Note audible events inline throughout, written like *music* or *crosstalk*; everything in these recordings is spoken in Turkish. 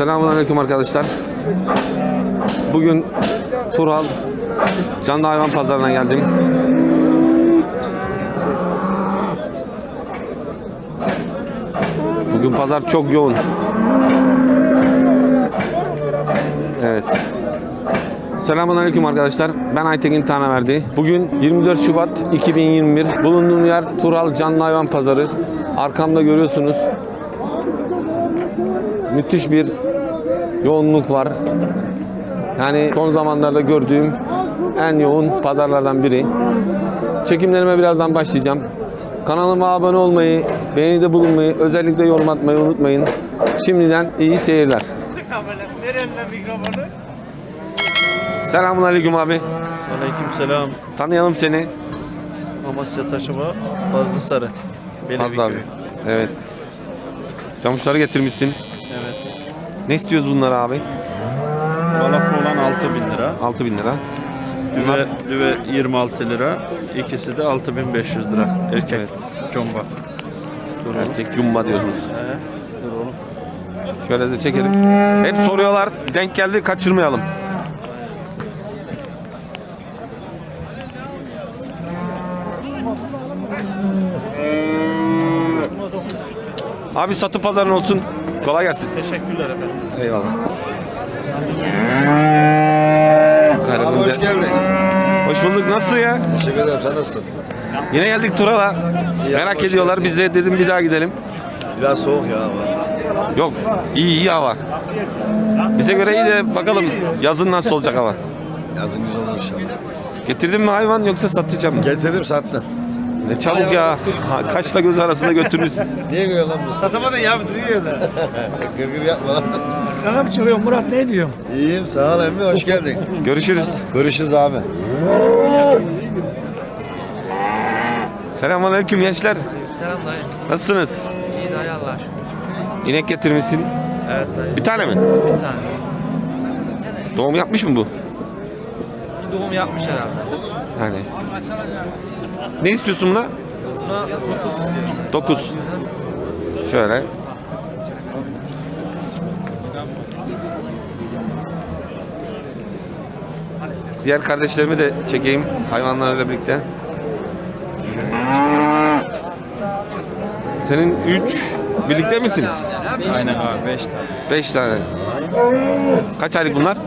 Selamünaleyküm arkadaşlar. Bugün Turhal Canlı Hayvan Pazarına geldim. Bugün pazar çok yoğun. Evet. Selamünaleyküm arkadaşlar. Ben Aytekin Tanaverdi. Bugün 24 Şubat 2021. Bulunduğum yer Tural Canlı Hayvan Pazarı. Arkamda görüyorsunuz. Müthiş bir yoğunluk var. Yani son zamanlarda gördüğüm en yoğun pazarlardan biri. Çekimlerime birazdan başlayacağım. Kanalıma abone olmayı, beğenide bulunmayı, özellikle yorum atmayı unutmayın. Şimdiden iyi seyirler. Selamun Aleyküm abi. Aleykümselam. Tanıyalım seni. Amasya Taşova Fazlı Sarı. Fazla abi. Evet. Camışları getirmişsin. Ne istiyoruz bunlar abi? Balaflı olan 6000 lira. 6000 lira. Düve, düve 26 lira. İkisi de 6500 lira. Erkek. Evet. Comba. Dur. Erkek cumba diyorsunuz. He. Dur oğlum. Şöyle de çekelim. Hep soruyorlar. Denk geldi kaçırmayalım. Abi satı pazarın olsun. Kolay gelsin. Teşekkürler efendim. Eyvallah. Abi hoş geldin. Hoş bulduk. Nasıl ya? Teşekkür ederim. Sen nasılsın? Yine geldik Tural'a. Merak hoş ediyorlar. Biz de dedim bir daha gidelim. Biraz soğuk ya hava. Yok. iyi iyi hava. Bize göre iyi de bakalım yazın nasıl olacak hava. Yazın güzel olur inşallah. Getirdin mi hayvan yoksa satacağım mı? Getirdim sattım. Ne çabuk ya. Ha, kaşla göz arasında götürmüşsün. *laughs* Niye gülüyor lan bu? Atamadın ya duruyor da. *laughs* Gırgır yapma lan. Sana mı çalıyor Murat ne diyorsun? İyiyim sağ ol emmi hoş geldin. *laughs* Görüşürüz. Görüşürüz abi. Selamünaleyküm gençler. Selam dayı. Nasılsınız? İyi dayı Allah'a şükür. İnek getirmişsin. Evet dayı. Bir tane mi? Bir tane. Doğum yapmış mı bu? Bir doğum yapmış herhalde. Yani. Ne istiyorsun buna? Buna 9 istiyor. 9. Şöyle. Diğer kardeşlerimi de çekeyim hayvanlarıyla birlikte. Senin 3 birlikte misiniz? Aynen abi 5 tane. 5 tane. Kaç aylık bunlar?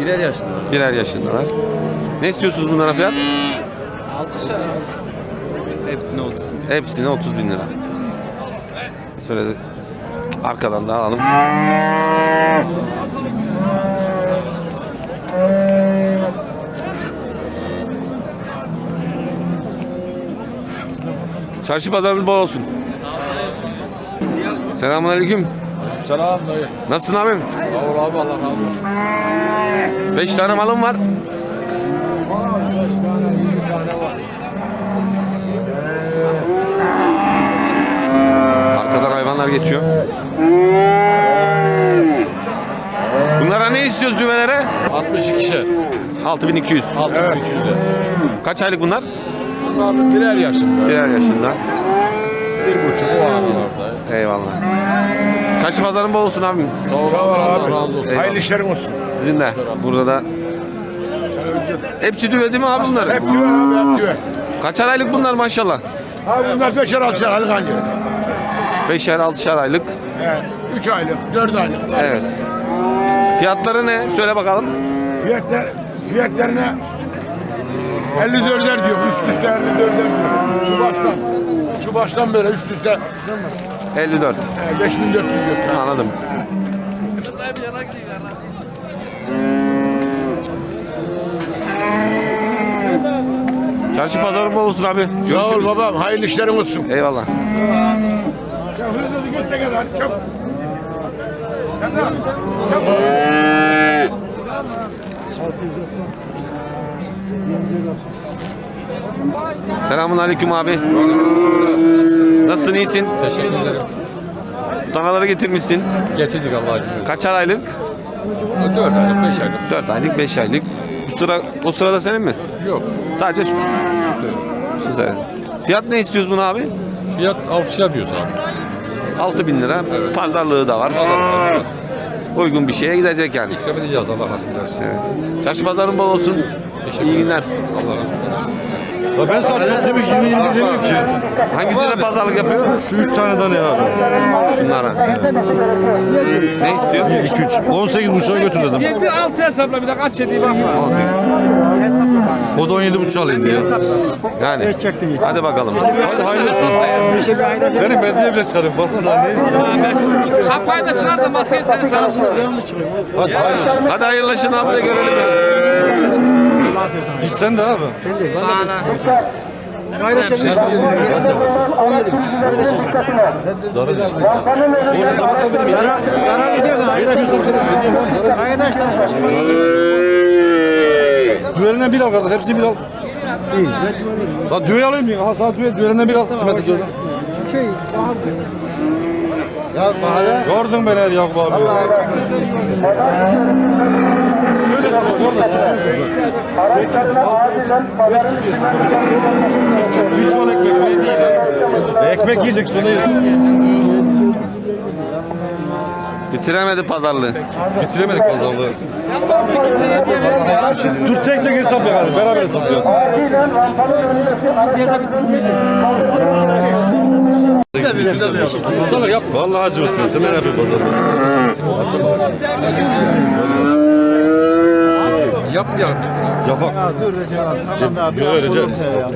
Birer yaşında. Birer yaşındalar. Ne istiyorsunuz bunlara fiyat? Hepsine 30. Hepsine 30 bin lira. Şöyle arkadan da alalım. Çarşı pazarınız bol olsun. Selamun aleyküm. Selam dayı. Nasılsın abim? Sağ ol abi Allah razı olsun. 5 tane malım var. Hayvanlar geçiyor. Bunlara ne istiyoruz düvelere? 62'şer. 6200. 6200'de. Kaç aylık bunlar? Abi birer yaşında. Birer yaşında. Bir buçuk o aralarda. Eyvallah. Çarşı pazarın bol olsun abim. Sağ ol, Sağ ol abi. razı olsun. Hayırlı işlerin olsun. Sizin de. Burada da. Hepsi düve değil mi abi bunlar? Hep diyor abi hep diyor. Kaçar aylık bunlar maşallah? Abi bunlar beşer altı aylık anca. Beşer altışar aylık. Evet. Üç aylık, dört aylık. Evet. Fiyatları ne? Söyle bakalım. Fiyatlar, fiyatlarına 54'er diyor. Üst üste 54'er diyor. Şu baştan. Şu baştan böyle üst üste 54. e, 5400 diyor. Anladım. Çarşı pazarın bol olsun abi. Sağ ol Görüşürüz. babam. Hayırlı işlerin olsun. Eyvallah. Ya hızlı git de gel hadi çabuk. Çabuk. Selamun aleyküm abi. Nasılsın iyisin? Teşekkür ederim. Danaları getirmişsin. Getirdik Allah'a şükür. Kaçar aylık? 4 aylık, 5 aylık. 4 aylık, 5 aylık. Bu sıra o sırada senin mi? Yok. Sadece şu. Sizler. Fiyat ne istiyoruz bunu abi? Fiyat 6'şer diyoruz abi. 6000 lira. Pazarlığı da var. Uygun bir şeye gidecek yani. İkram edeceğiz Allah nasip ederse. Çarşı pazarın bol olsun. İyi günler. Allah razı olsun. Ya ben sana çok demek 20 20 demiyorum ki. Hangisine pazarlık yapıyor? Şu 3 tane tane abi. Şunlara. Ne istiyor? 2 3. 18 buçuğa götür dedim. 7 6 hesapla bir de kaç yediği bakma. O da 17 buçuk alayım diye. Yani. Hadi bakalım. Hadi hayırlısı. Senin medyaya bile çıkarayım. Basın? Şapkayı da çıkar da masayı senin tanısın. Hadi hayırlısı. Hadi hayırlaşın abi de görelim. Hiç sen de abi. Düğeline bir al kardeş. Hepsini bir al. İyi. La düğe alayım mı? Ha sana düğe, düğeline bir al. Simetri düğeline. Ya mahalle. Gördün beni her Yakup abi. Böyle yapalım orada. Bir çuval ekmek. Ekmek yiyecek sonra yersin. Bitiremedi pazarlığı. Bitiremedik pazarlığı. Dur tek tek hesap yap hadi. Beraber hesap yap. Ustalar yap. Vallahi acı. Sen ne yapıyorsun pazarlığı? Yap ya. Yapak. Dur öylece.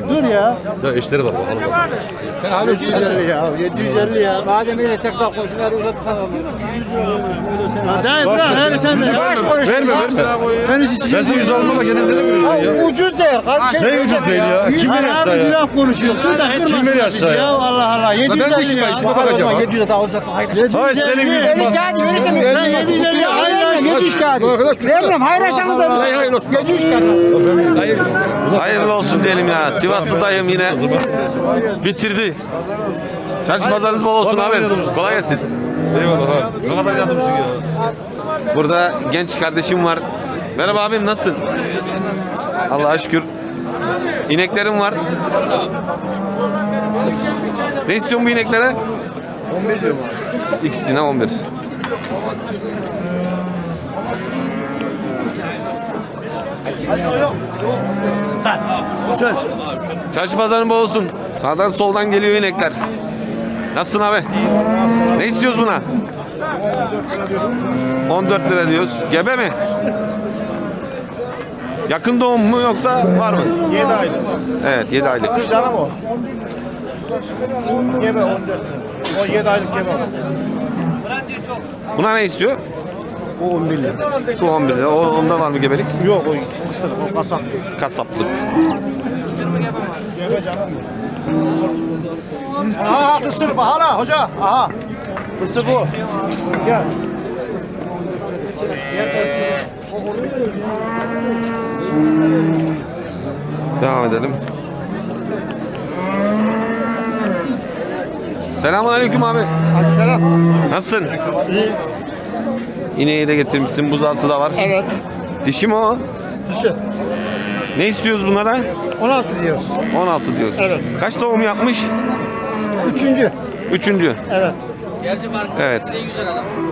Dur ya. Ya eşleri var. bakalım. 750 ya. 750 ya. Madem öyle tek tek koşuları uzatsana. Hadi bırak her sen de. Yavaş konuş. Verme verme. Sen hiç içi Ben sana yüz almam ama genelde ne görüyorsun ya? Ucuz değil. Kardeşim. Ne ucuz değil ya? Kim aşağıya? Bir laf konuşuyor. Dur da Kim veriyor aşağıya? Ya Allah Allah. 750 ya. içime bakacağım ha. 700 daha uzatma. Haydi. Ha isterim yüz. Sen 750 hayır hayır 700 kağıdı. Veririm hayır aşağınızda. Hayır hayır 700 kağıdı. Hayırlı olsun diyelim ya. Sivaslı dayım yine bitirdi. Çarşı pazarınız bol olsun abi. Kolay gelsin. Eyvallah abi. Ne kadar yardımcısın ya. Burada genç kardeşim var. Merhaba abim nasılsın? Allah'a şükür. İneklerim var. Ne istiyorsun bu ineklere? 11 diyorum İkisine 11. Çarşı pazarın bol olsun. Sağdan soldan geliyor inekler. Nasılsın abi? Ne istiyoruz buna? 14 lira diyoruz. Gebe mi? Yakın doğum mu yoksa var mı? 7 aylık. Evet 7 aylık. Canım o. Gebe 14 lira. O 7 aylık gebe. Buna ne istiyor? O 11 lira. Bu 11 lira. O, onda var mı gebelik? Yok o kısır o kasap. Kasaplık. Aha kısır bak hala hoca. Aha. Kısır bu. Gel. Devam edelim. Selamun aleyküm abi. Hadi selam. Nasılsın? İyiyiz. İneği de getirmişsin. Buzağısı da var. Evet. Dişi mi o? Dişi. Ne istiyoruz bunlara? 16 diyor. 16 diyoruz. Evet. Kaç doğum yapmış? Üçüncü. Üçüncü. Evet. Evet.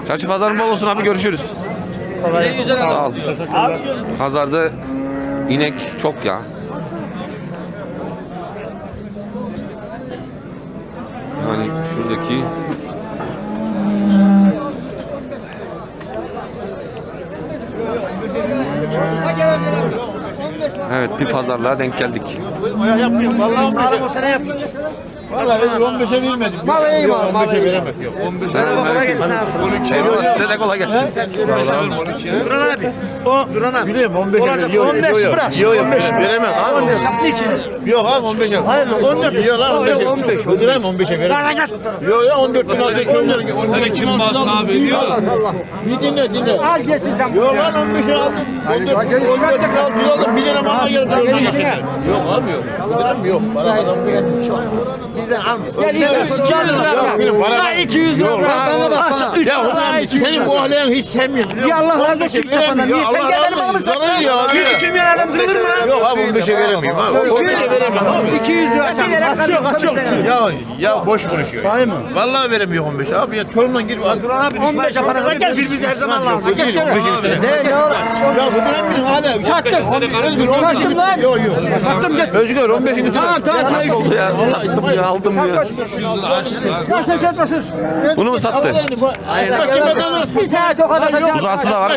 Çarşı pazarın bol olsun abi görüşürüz. Kolay gelsin. Sağ ol. Pazarda inek çok ya. Yani şuradaki Evet bir pazarlığa denk geldik. Vallahi 15'e. Vallahi ben 15'e vermedim. Vallahi iyi var. 15'e veremem. Yok. 15'e Kolay gelsin abi. Eyvallah size de kolay gelsin. Duran abi. O Duran abi. Biliyorum 15'e ver. Yok 15 bırak. Yok 15 veremem abi. Hesaplı için. Yok abi 15'e. Hayır 14. Yok lan 15'e. 15. Öldüremem 15'e veremem. Yok ya 14 bin alacak. Seni kim bas abi diyor. Bir dinle dinle. Al geçsin sen. Yok lan 15'e aldım. 14 bin 14 bin aldım. Bir lira bana geldi. Yok abi yok. Yok. Para adamı getirmiş. Bizden alma. Gel 200 lira. Benim para Bırak 200 lira. Bana bak bana. Ya ulan senin bu ahlayan hiç sevmiyorum. Ya Allah razı olsun. Veremiyorum. Ya Sen gel benim razı alımı olsun. sat. Sana ya. 2 milyon adam kırılır mı? Yok abi 15'e veremiyorum abi. 15'e veremem abi. 200 lira. Kaçıyor kaçıyor. Ya ya boş konuşuyor. Sahi mi? Vallahi veremiyorum 15 abi ya Çorum'dan gir. Abi Abi 15'e para gel. Biz her zaman lazım. Gel gel. Ne ne uğraş? Ya bu dönem benim hala. Sattım. Özgür 15. Sattım lan. Yok yok. Sattım gel. Özgür 15'in Tamam tamam. Nasıl oldu ya? Sattım ya aldım ya. Ya sen satmasın. Bunu mu sattı? Bir tane tokat atacağım. Uzası da var.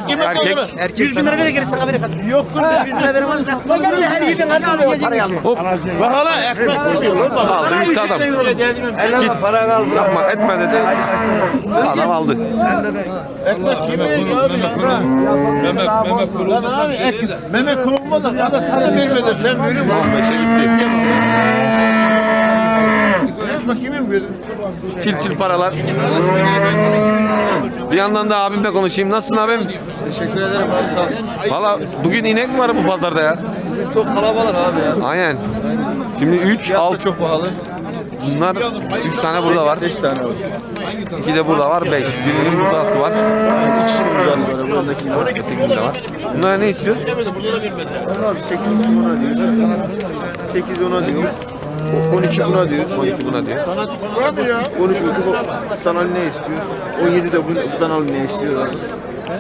Erkek. 100 bin lira verir gelirsin haberi kadar. Yok kırk 100 lira veremezsen. Bak gel her yerden hadi alıyor parayı alma. Hop. Bak hala ekmek tutuyor lan bak. Aldı gitti adam. Git. Yapma etme dedi. Adam aldı. Lan abi Mehmet kurulmadan ya da sana vermeden sen mi? 15'e gitti. Ekmek kimin mi verdin? Çil çil paralar. Bir yandan da abimle konuşayım. Nasılsın abim? Teşekkür ederim abi sağ ol. Valla bugün inek mi var bu pazarda ya? Çok kalabalık abi ya. Aynen. Şimdi 3, 6 Çok pahalı. bunlar 3 tane burada var. 5 tane var. 2 de burada var. 5. Birinin buzağısı var. İkisinin uzası var. Buradaki var. Ötekinde de var. Bunlara ne istiyoruz? Abi 8 buna diyor. 8 ona diyor. 12 buna diyor. 12 buna diyor. 13 buçuk al ne istiyoruz? 17 de buradan al ne istiyoruz?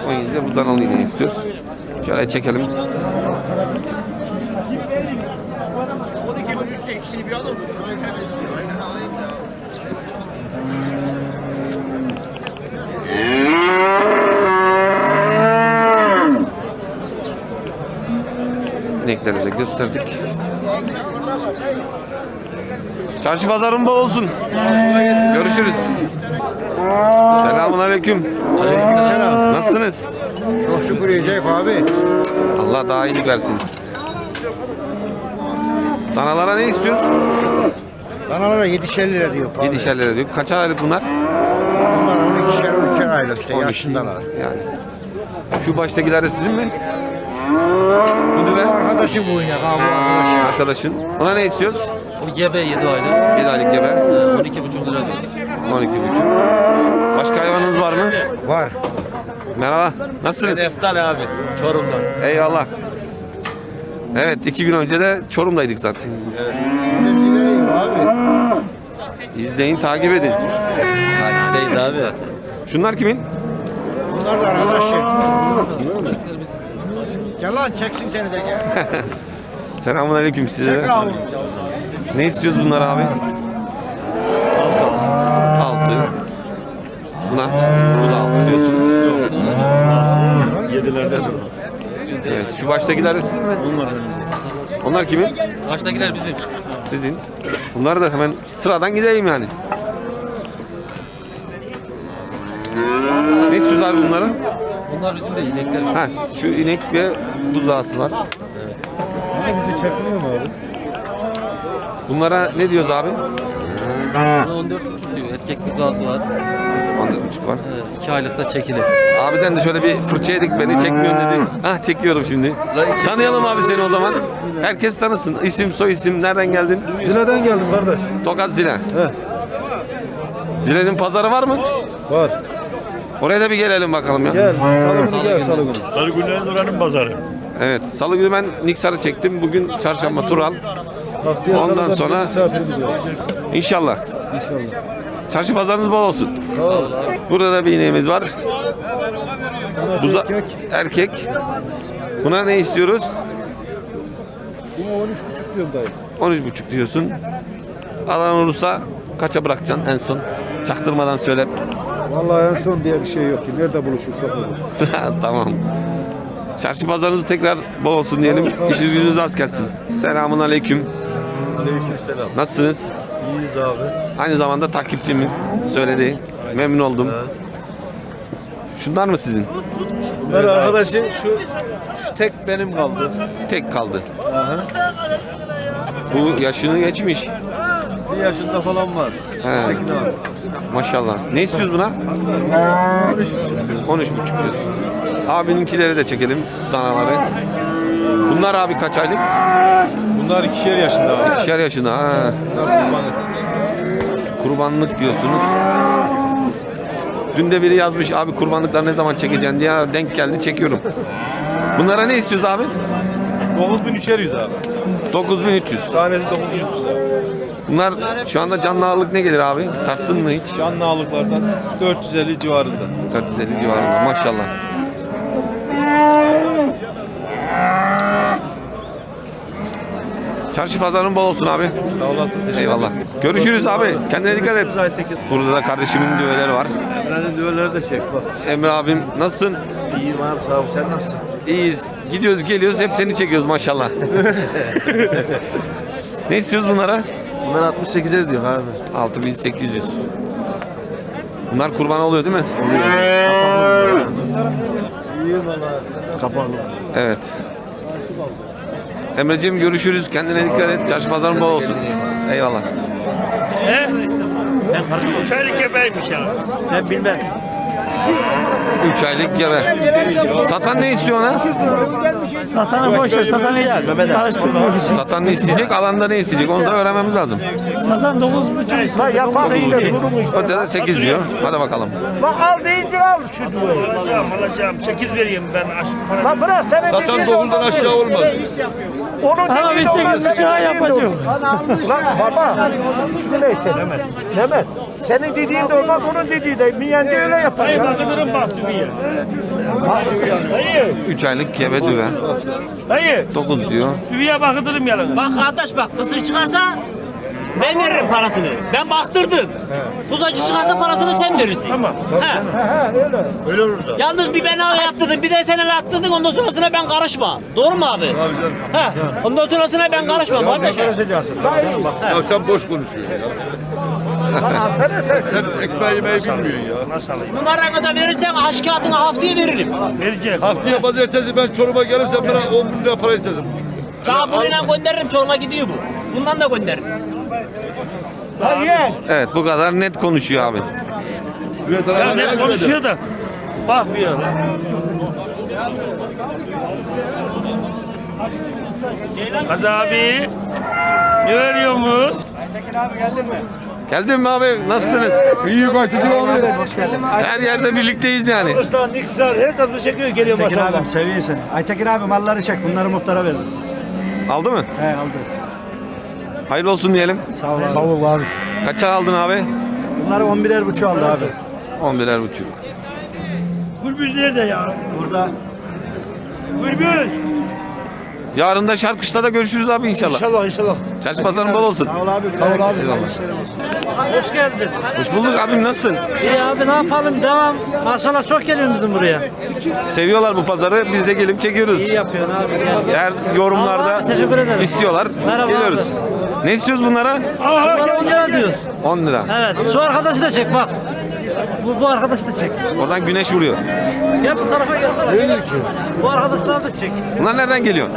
17 de buradan al ineği istiyoruz. Şöyle çekelim. İnekleri de gösterdik. Çarşı pazarın bol olsun. Görüşürüz. Selamun aleyküm. Nasılsınız? Çok şükür Recep abi. Allah daha iyilik versin. Danalara ne istiyoruz? Danalara 7'şer lira diyor. 7'şer lira diyor. Kaç aylık bunlar? Bunlar 12'şer 12'şer aylık işte 12 yaşındalar. Yani. Şu baştakiler de sizin mi? Bu düve Arkadaşı bu abi arkadaşı. arkadaşın. Ona ne istiyoruz? O gebe 7 aylık. 7 aylık gebe. 12 buçuk lira diyor. 12 buçuk. Başka hayvanınız var mı? Var. Merhaba. Nasılsınız? Eftal abi. Çorum'dan. Eyvallah. Evet iki gün önce de Çorum'daydık zaten. Abi. İzleyin, takip edin. Takipteyiz abi. Şunlar kimin? Bunlar da arkadaşı. Gel lan çeksin seni de gel. *laughs* Selamun aleyküm size. Çek abi. Ne istiyoruz bunlar abi? Altı. Buna, bunu da altı diyorsun. Yedilerde dur. Evet, şu baştakiler de sizin mi? Onlar kimin? Baştakiler bizim. Sizin. Bunlar da hemen sıradan gideyim yani. Ne istiyoruz abi bunların? Bunlar bizim de inekler. Ha, şu inek ve buzağısı var. Bizi çekmiyor mu abi? Bunlara ne diyoruz abi? Buna 14 buçuk diyor. Erkek buzağısı var. 14,5 var. 2 aylıkta çekilir. Abiden de şöyle bir fırça yedik beni çekmiyorsun dedi. Ah çekiyorum şimdi. Tanıyalım abi seni o zaman. Herkes tanısın. İsim, soy isim, nereden geldin? Zile'den geldim kardeş. Tokat Zile. Zile'nin pazarı var mı? Var. Oraya da bir gelelim bakalım ya. Gel. Salı günü gel salı günü. Sarı Güney'in oranın pazarı. Evet. Salı günü ben Niksar'ı çektim. Bugün çarşamba Tural. Haftaya Ondan sonra- bizim misafirimiz var. İnşallah. İnşallah. Çarşı pazarınız bol olsun. Burada da bir ineğimiz var. Buza erkek. erkek. Buna ne istiyoruz? Buna 13,5 diyorum dayı. 13,5 diyorsun. Alan olursa kaça bırakacaksın en son? Çaktırmadan söyle. Vallahi en son diye bir şey yok ki. Nerede buluşursak olur. *laughs* tamam. Çarşı pazarınız tekrar bol olsun diyelim. İşiniz gücünüz az gelsin. Selamun aleyküm. Aleykümselam. Nasılsınız? İyiyiz abi. Aynı zamanda takipçimin söyledi. Memnun oldum. Şunlar mı sizin? Bunlar arkadaşın şu, şu tek benim kaldı. Tek kaldı. Bu yaşını geçmiş. Bir yaşında falan var. He. Maşallah. Ne istiyoruz buna? 13 buçuk diyorsun. Abininkileri de çekelim danaları. Bunlar abi kaç aylık? Bunlar ikişer yaşında abi. İkişer yaşında. Ha. Kurbanlık diyorsunuz. Dün de biri yazmış abi kurbanlıklar ne zaman çekeceksin diye denk geldi çekiyorum. Bunlara ne istiyoruz abi? 9300 abi. 9300. Tanesi 9300 abi. Bunlar şu anda canlı ağırlık ne gelir abi? Tarttın mı hiç? Canlı ağırlıklardan 450 civarında. 450 civarında maşallah. Çarşı pazarın bol olsun abi. Sağ olasın. Teşekkür Eyvallah. Görüşürüz abi. Kendine dikkat et. Burada da kardeşimin düğeleri var. Emre'nin düğünleri de çek bak. Emre abim nasılsın? İyiyim abi sağ ol. Sen nasılsın? İyiyiz. Gidiyoruz geliyoruz hep seni çekiyoruz maşallah. *laughs* ne istiyoruz bunlara? Bunlar 68'er diyor abi. 6800. Bunlar kurban oluyor değil mi? Kapağlı. Evet. Emreciğim görüşürüz. Kendine dikkat et. Çarşı pazarın bol olsun. Eyvallah. Çaylık gebeymiş ya. Ben bilmem. 3 aylık gebe. Satan ne istiyor ona? Satanı boş ver. Satanı hiç karıştırmıyor. Satan ne isteyecek? Alanda ne isteyecek? Onu da öğrenmemiz lazım. Satan 9,5 istiyor. Yapar işte. Öte de 8 diyor. Hadi bakalım. Bak al deyince al şu duvarı. Alacağım alacağım. 8 vereyim ben. Lan bırak senin Satan 9'dan aşağı olmaz. Onun Ama biz 8,5'a yapacağım. Lan baba. İsmi ne senin? Mehmet. Mehmet. Senin dediğin de olmaz, onun dediği de. Miyancı öyle yapar. Hayır, bakıdırım bak düğüye. Hayır, 3 aylık gebe düve. hayır. 9 diyor. Düğüye bakıdırım yalanı. Bak kardeş bak kısır çıkarsa ben veririm parasını. Ben baktırdım. Kuzacı çıkarsa parasını sen verirsin. Tamam. He. Öyle olur da. Yalnız bir beni attırdın bir de sen el attırdın ondan sonrasına ben karışma. Doğru mu abi? Abi canım. He. Ondan sonrasına ben karışmam kardeş. Ya sen boş konuşuyorsun ya. *laughs* sen ekmeği yemeyi bilmiyorsun ya. Numaranı da verirsen aşk kağıdını haftaya veririm. Verecek. Haftaya pazartesi ben Çorum'a gelip sen bana 10 bin lira para istersin. Sana bununla gönderirim Çorum'a gidiyor bu. Bundan da gönderirim. Hayır. Evet bu kadar net konuşuyor abi. Ya ne konuşuyor da. Bakmıyor lan. Kaz abi. Ne veriyorsunuz? Geldin mi abi? Nasılsınız? İyi kaçıcı abi. Her yerde birlikteyiz yani. Usta Niksar her tarafı çekiyor geliyor Aytekin maşallah. abim seviyor seni. Aytekin abi malları çek. Bunları muhtara verdim. Aldı mı? He aldı. Hayırlı olsun diyelim. Sağ ol. Sağ ol abi. Kaça aldın abi? Bunları 11'er buçuk aldı abi. 11'er buçuk. Gürbüz nerede ya? Burada Gürbüz. Yarın da Şarkışla'da da görüşürüz abi inşallah. İnşallah inşallah. Çarşı pazarın bol olsun. sağ ol abi. Sağ ol abi. Eyvallah. Hoş geldin. Hoş bulduk abim nasılsın? İyi abi ne yapalım devam. Maşallah çok geliyor bizim buraya. Seviyorlar bu pazarı. Biz de gelip çekiyoruz. İyi yapıyorsun abi. Gel. Her yorumlarda abi, teşekkür ederim. istiyorlar. Merhaba Geliyoruz. Ne istiyoruz bunlara? Bunlara 10 lira diyoruz. 10 lira. Evet şu arkadaşı da çek bak. Bu, bu arkadaşı da çek. Oradan güneş vuruyor. Gel bu tarafa gel. Böyle Bu arkadaşları da çek. Bunlar nereden geliyor?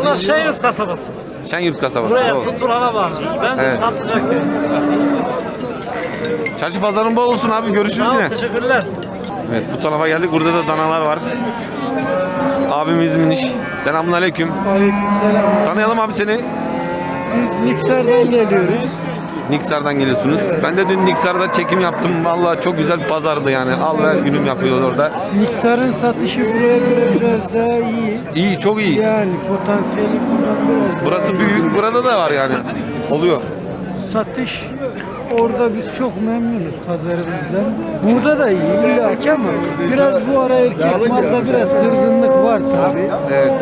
Bunlar Şenyurt kasabası. Şenyurt kasabası. Buraya Doğru. Turhan'a bağlı. Ben Evet. Tatlıcak köyü. Çarşı pazarın bol olsun abi. Görüşürüz ol yine. teşekkürler. Evet bu tarafa geldik. Burada da danalar var. Abimiz Miniş. Selamun aleyküm. Aleykümselam. Tanıyalım abi seni. Biz Niksar'dan geliyoruz. Niksar'dan geliyorsunuz. Ben de dün Niksar'da çekim yaptım. Vallahi çok güzel bir pazardı yani. Al ver günüm yapıyor orada. Niksar'ın satışı buraya göre biraz daha iyi. İyi, çok iyi. Yani potansiyeli buradan biraz Burası büyük. Burada da var yani. Oluyor. satış orada biz çok memnunuz pazarımızdan. Burada da iyi illaki ama biraz bu ara erkek malda biraz kırgınlık var tabii. Evet.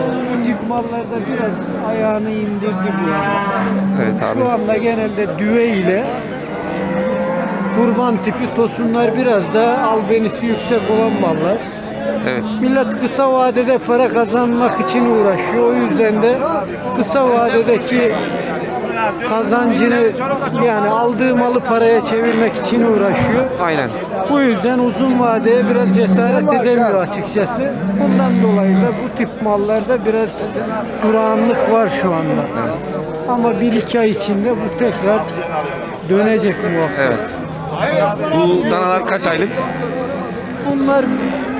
Bu tip mallarda biraz ayağını indirdi bu ara. Evet Şu abi. anda genelde düve ile kurban tipi tosunlar biraz da albenisi yüksek olan mallar. Evet. Millet kısa vadede para kazanmak için uğraşıyor. O yüzden de kısa vadedeki kazancını yani aldığı malı paraya çevirmek için uğraşıyor. Aynen. Bu yüzden uzun vadeye biraz cesaret edemiyor açıkçası. Bundan dolayı da bu tip mallarda biraz durağanlık var şu anda. Ama bir iki ay içinde bu tekrar dönecek muhakkak. Evet. Bu danalar kaç aylık? Bunlar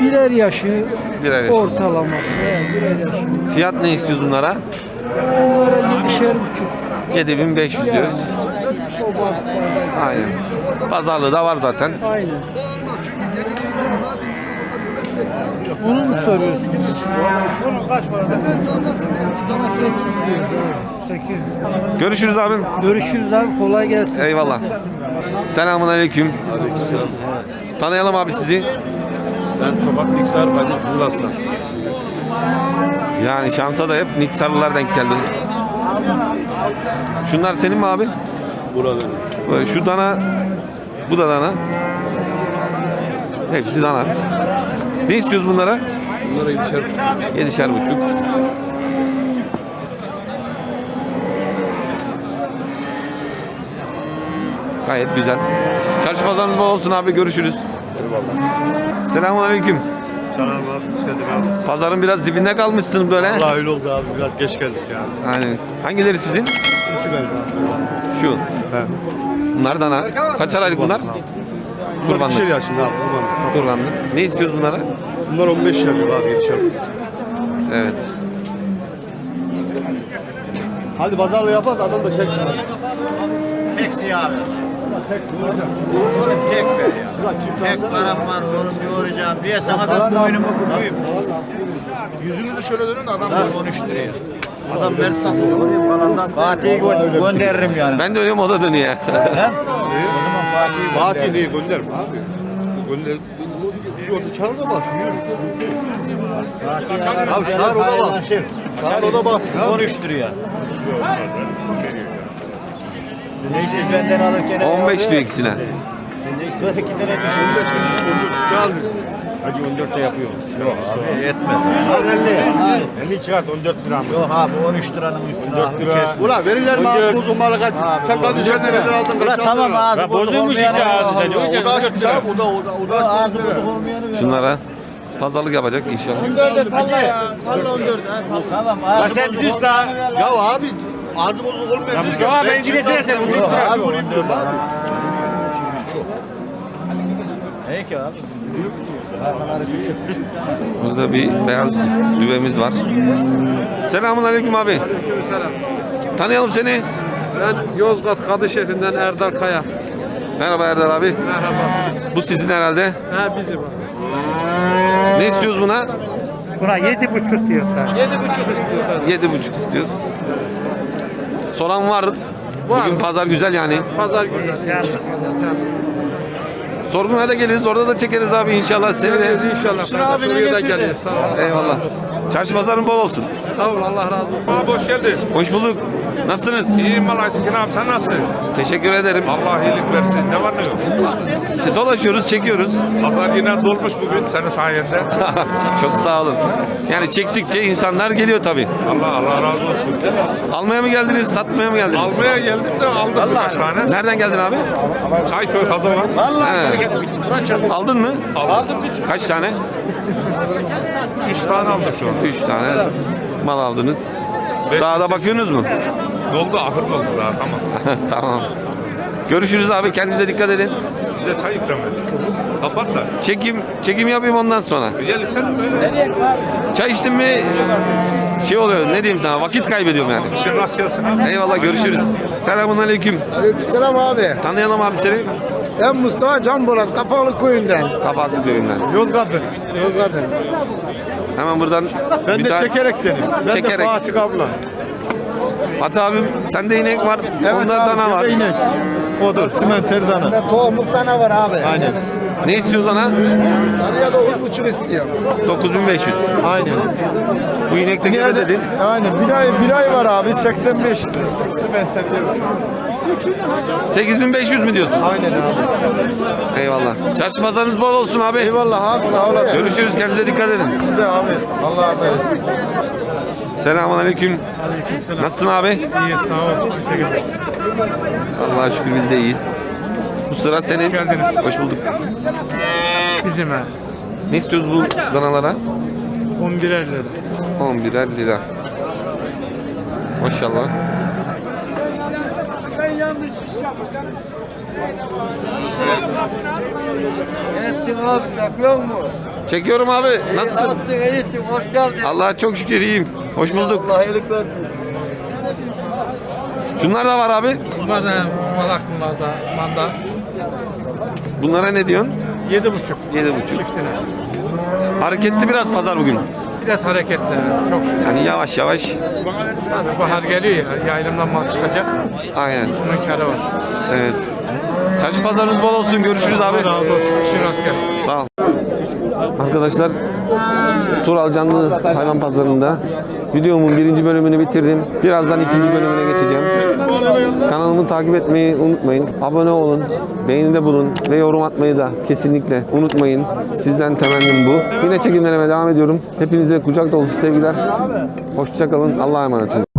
birer yaşı Birer yaşı. ortalaması. yani birer yaşı. Fiyat ne istiyoruz bunlara? Bunlara yedişer buçuk. 7500 diyoruz. Aynen. Pazarlığı da var zaten. Aynen. Onu mu soruyorsun? Görüşürüz abim. Görüşürüz abi kolay gelsin. Eyvallah. Selamun aleyküm. Tanıyalım abi sizi. Ben Topak Niksar, ben Bulas'tan. Yani şansa da hep Niksarlılar denk geldi. Şunlar senin mi abi? Burada. Böyle Şu dana, bu da dana. Hepsi dana. Ne istiyoruz bunlara? Bunlara yetişer. Yedişer buçuk. Gayet güzel. Çarşı pazarınız bol olsun abi. Görüşürüz. Selamun aleyküm. Sana abi, hoş geldin abi. Pazarın biraz dibinde kalmışsın böyle. Allah öyle oldu abi, biraz geç geldik yani. Yani hangileri sizin? İki abi. Şu. Bunlar dana. Kaçar aylık bunlar? Bunlar Kurbanlık. ikişer yaşında abi, kurbanlık. Kurbanlık. Ne istiyoruz bunlara? Bunlar 15 lira diyor abi, yetişer. Evet. Hadi pazarlığı yaparız, adam da çek sana. Teksi abi. Oğlum tek ver ya. Tek param var oğlum yoğuracağım diye sana ben boynumu bükeyim. Yüzünüzü şöyle dönün de adam Ben 13 liraya. Adam Mert satıyor oraya parandan. Fatih'i gö- gönderirim yani. Ben de öyle moda dönüyor. He? O zaman Fatih'i Fatih niye gönderme abi? Gönder. Yoksa çağır da bas, yürü. Abi çağır o da bas. Çağır o da bas. ya. 13 liraya. Siz benden alırken 15 diyor ikisine. Böyle iki tane düşün. Hadi 14 de yapıyor. Yok abi yetmez. 50 çıkart 14 lira mı? Yok abi 13 liranın üstünde. 14 lira. Ulan verirler mi ağzı bozuk malı kaç? Sen kardeşler nereden aldın? Ulan tamam ağzı bozuk bozulmuş işte ağzı Allah, O da açmış abi, o da o da o da. Ağzı bozuk olmayanı ver. Şunlara pazarlık yapacak inşallah. Tamam ağzı sen bozuk düz olmayanı daha-. Ya abi ağzı bozuk olmayan düzgün. Mustafa, ben Ben gidesene çıktım, sen, bunu abi Abi, vurayım diyorum abi. Peki abi. Burada bir beyaz düvemiz var. Selamun aleyküm abi. Tanıyalım seni. Ben Yozgat Kadışehir'inden Erdal Kaya. Merhaba Erdal abi. Merhaba. Bu sizin herhalde. Ha bizim. Ne istiyoruz buna? Buna 7,5 diyor. Yedi buçuk istiyorlar. Yedi buçuk istiyoruz. Soran var. Bugün pazar güzel yani. Pazar günü. Sorgun'a da geliriz. Orada da çekeriz abi inşallah seni de. İnşallah. geliriz. Sağ ol. Eyvallah. Çarşı pazarın bol olsun. Sağ ol. Allah razı olsun. Abi hoş geldin. Hoş bulduk. Nasılsınız? İyiyim vallahi Tekin abi sen nasılsın? Teşekkür ederim. Allah iyilik versin. Ne var ne yok? İşte dolaşıyoruz, çekiyoruz. Pazar yine dolmuş bugün senin sayende. *laughs* Çok sağ olun. Yani çektikçe insanlar geliyor tabii. Allah Allah razı olsun. Almaya mı geldiniz, satmaya mı geldiniz? Almaya geldim de aldım birkaç tane. Nereden geldin abi? Çayköy fazla var. He. Aldın mı? Aldım. Kaç tane? Üç tane aldım şu an. Üç tane mal aldınız. Daha da bakıyorsunuz mu? Doldu ahır doldu daha tamam. *laughs* tamam. Görüşürüz abi. Kendinize dikkat edin. Bize çay ikram edin. Kapat da. Çekim çekim yapayım ondan sonra. Güzel sen böyle. Çay içtim mi şey oluyor. Ne diyeyim sana? Vakit kaybediyorum yani. İşin rast gelsin abi. Eyvallah görüşürüz. Selamun aleyküm. Aleykümselam abi. Tanıyalım abi seni. Ben Mustafa Can Bolat, Kapalı Köyü'nden. Kapaklı köyünden. Yozgat'ın. Yozgat'ın. Hemen buradan Ben bir de daha- çekerektenim. Ben Çekerek. de Fatih abla. Fatih abim sende inek var. Onda dana var. inek. O da simenter dana. Tohumluk tane var abi. Aynen. Ne istiyorsun ana? Tanıya 9,5 istiyor. 9500. Aynen. Bu inekte ne dedin? Aynen. Bir ay, bir ay var abi 85 lira. Simenter diyor. 8500 mü diyorsun? Aynen abi. Eyvallah. Çarşı pazarınız bol olsun abi. Eyvallah abi sağ olasın. Görüşürüz. Kendinize dikkat edin. Siz de abi. Allah'a emanet. Selamun aleyküm. Nasılsın abi? İyi sağ ol. Allah'a şükür biz de iyiyiz. Bu sıra senin. Hoş geldiniz. Hoş bulduk. Bizim ha. Ne istiyoruz bu danalara? 11'er lira. 11'er lira. Maşallah. Ettin abi çakıyor mu? Çekiyorum abi. Nasılsın? Nasılsın iyisin hoş geldin. Allah'a çok şükür iyiyim. Hoş bulduk. Allah iyilik versin. Şunlar da var abi. Var da malak var da manda. Bunlara ne diyorsun? Yedi buçuk 7,5. çiftine. Hareketli biraz pazar bugün. Biraz hareketli. Çok şükür. Yani yavaş yavaş. Tabii bahar geliyor ya. Yaylımdan mal çıkacak. Aynen. Bunun karı var. Evet. Çarşı pazarınız bol olsun. Görüşürüz abi. Allah razı olsun. İşin rast gelsin. Sağ ol. Arkadaşlar Tural Canlı Hayvan Pazarı'nda videomun birinci bölümünü bitirdim. Birazdan ikinci bölümüne geçeceğim. Kanalımı takip etmeyi unutmayın. Abone olun, beğenide bulun ve yorum atmayı da kesinlikle unutmayın. Sizden temennim bu. Yine çekimlerime devam ediyorum. Hepinize kucak dolusu sevgiler. Hoşçakalın. Allah'a emanet olun.